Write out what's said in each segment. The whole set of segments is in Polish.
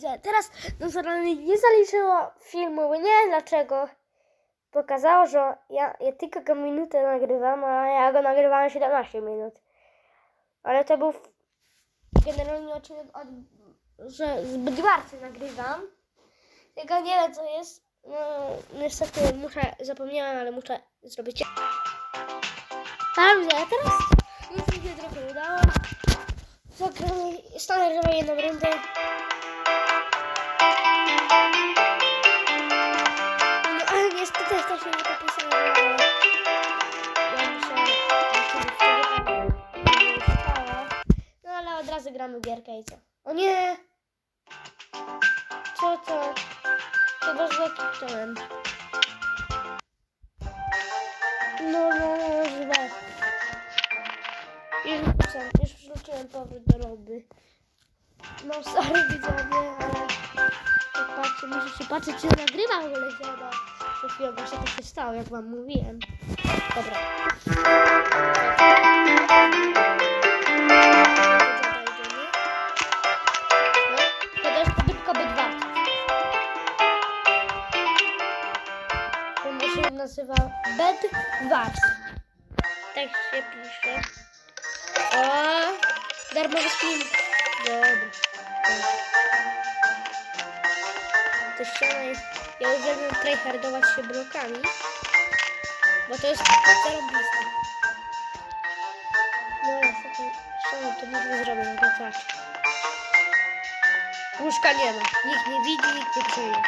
Gdzie teraz strony nie zaliczyło filmu, bo nie wiem dlaczego. Pokazało, że ja, ja tylko minutę nagrywam, a ja go nagrywałem 17 minut. Ale to był generalnie odcinek, od, że zbyt bardzo nagrywam. Tylko nie wiem co jest. No niestety muszę, zapomniałem, ale muszę zrobić. Tam, że teraz już mi się trochę udało. Zagramy, stanę, żeby jedną rundę. Gramy gierkę i co? O nie! Co to? Chyba źle kliknąłem. No, no, no, źle. Już wróciłem, już wrzuciłem powrót do lobby. No sorry widzowie, ale muszę się patrzeć, czy nagrywa w ogóle chyba. Przed chwilą właśnie tak się stało, jak wam mówiłem. Dobra. Nazywa Bed Wars. Tak się pisze. O, darmowy spin. Dobra. To ściana jest... Ja uwielbiam tryhardować się blokami. Bo to jest zarobiste. No ale ścianą to nic nie zrobię, to patrz. Łóżka nie ma. Nikt nie widzi, nikt nie czuje.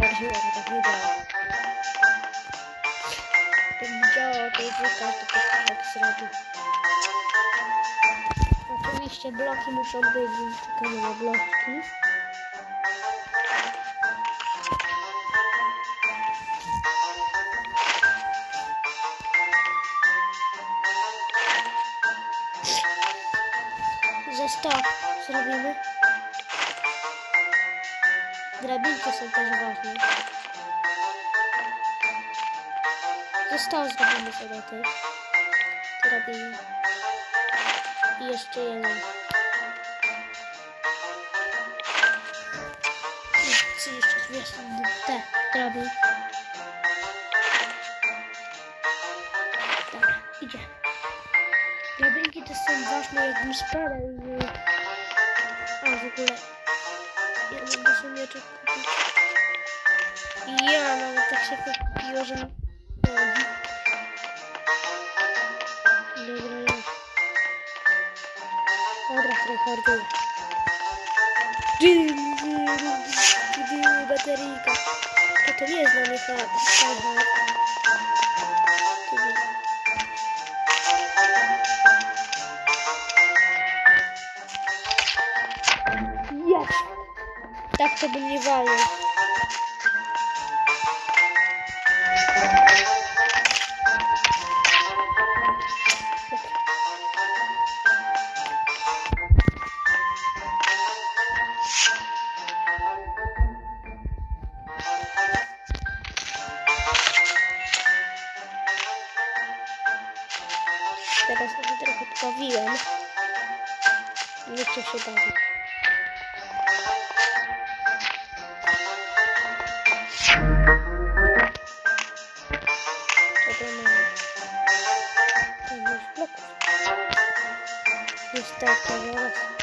Że tak nie działa. Już każdy tak, zrobił. Oczywiście bloki muszą być, czekamy na bloki. Ze 100 zrobimy. Drabinki są też ważne. Ze 100 zrobimy sobie też. Drabiny. I jeszcze jeden. I 32 są te drabin. Dobra, idzie. Drabinki to są ważne jakbym spadał. i- A w ogóle. Ja mogę sobie mieczek ja nawet tak się kupiło, że... Dobra. Dobra, tryharduję. Bateryjka. To to nie jest dla mnie hard. hard. Jest! Tak to bym nie walnął. Teraz sobie trochę pobawiłem. Chcę się już. Jest tak, zaraz.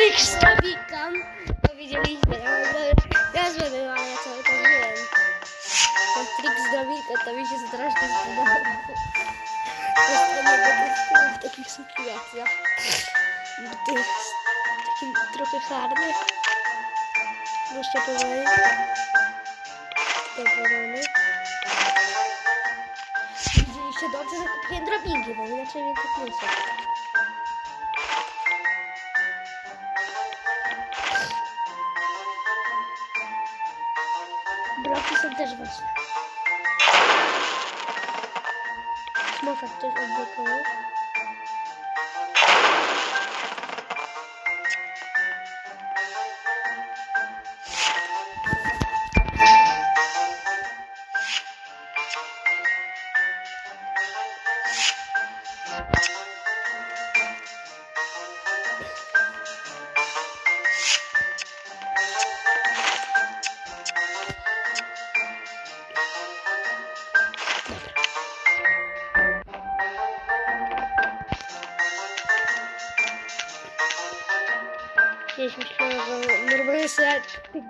Ale trik z drabinką, to widzieliśmy. Ja, cały czas byłem. Ten trik z drabinką to mi się strasznie spodobał. To jest dla dobry w takich sytuacjach. To jest taki trochę hardy. Jeszcze powoli. Dobra, mamy. Widzieliście dobrze, że kupiłem drabinki, bo inaczej mnie tak nie są. Też ważne. Smoka ktoś odblokował.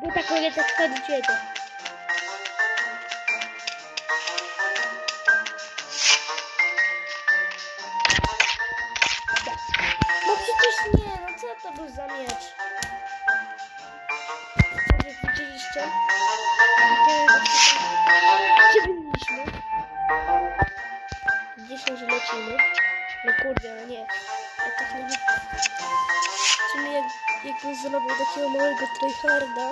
Jakby tak mogę tak chodzić jakbym zrobił takiego małego tryharda.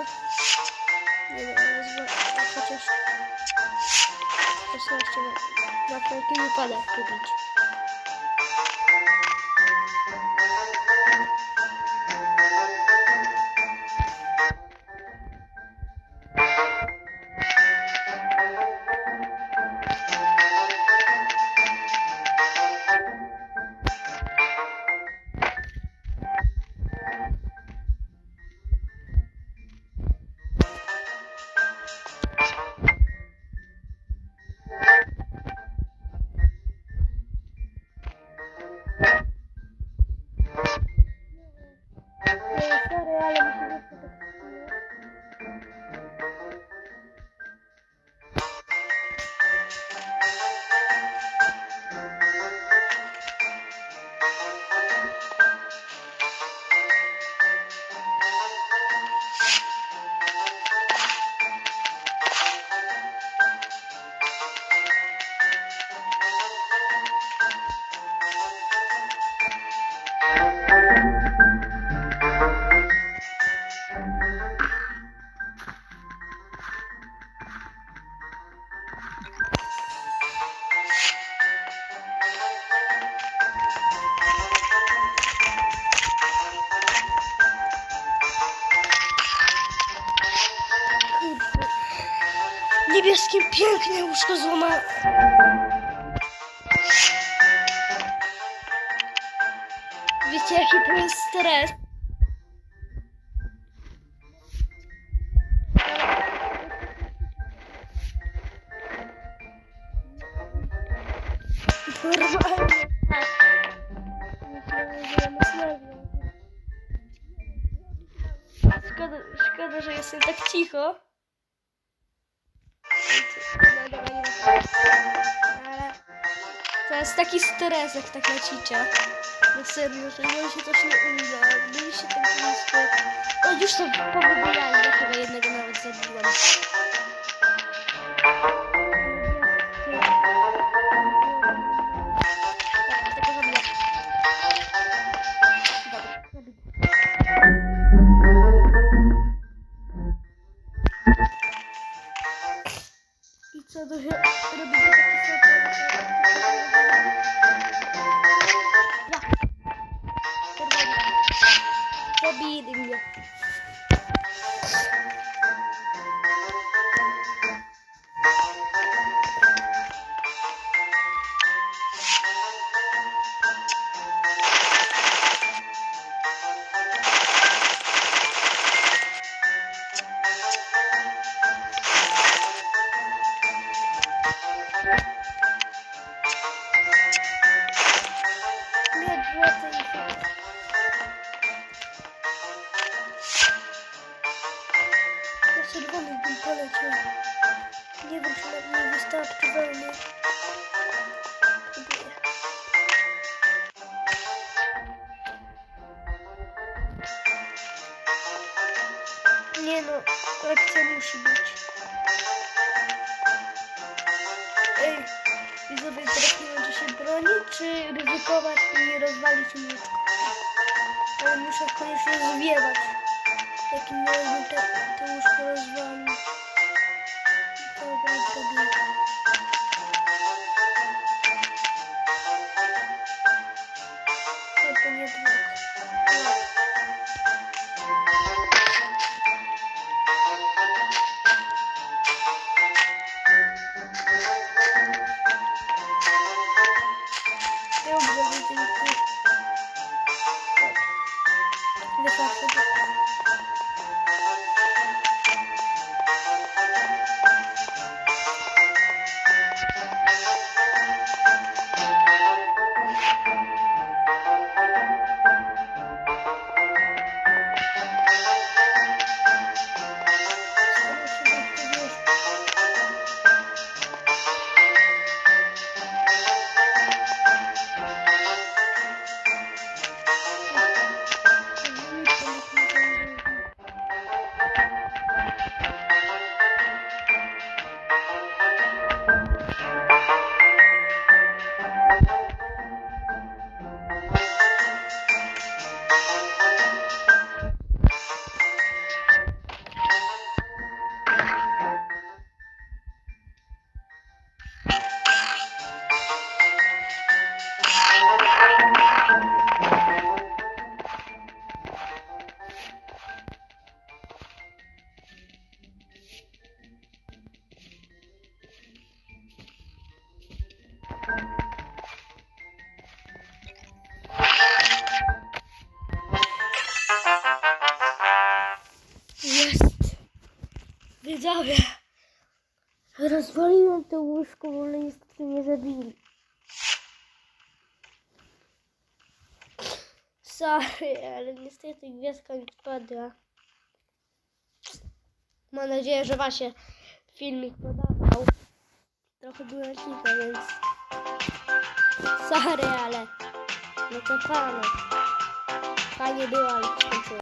Nie wiem, ale zwa, chociaż 16 na, na wypadek kupić. Niebieskie piękne łóżko złamane. Wiecie jaki to jest stres? Szkoda, szkoda, że jestem tak cicho. Dobra, nie. Ale to jest taki stres, jak tak lecicie. No serio, że mi się też nie uda. Byliście tak blisko. O, już to powybierali, do chyba jednego nawet zabiłam. czerwony bym poleciał. Nie wiem, czy nam nie wystarczy wełny. Próbuję. Nie no, akcja musi być. Ej, widzowie, teraz nie będzie się bronić, czy ryzykować i rozwalić mieczko. Ale muszę koniecznie zwiewać. Jakim można te, te łóżko rozwalić. Dobra, zrobię. No to nie blok. Blok. Dobrze, widzę, że Wystarczy. Widzowie. Rozwaliłem to łóżko, bo one niestety nie zabili. Sorry, ale niestety gwiazdka mi spadła. Mam nadzieję, że Wam się filmik podobał. Trochę cicha, więc... Sorry, ale... No to panu. Fajnie było, ale.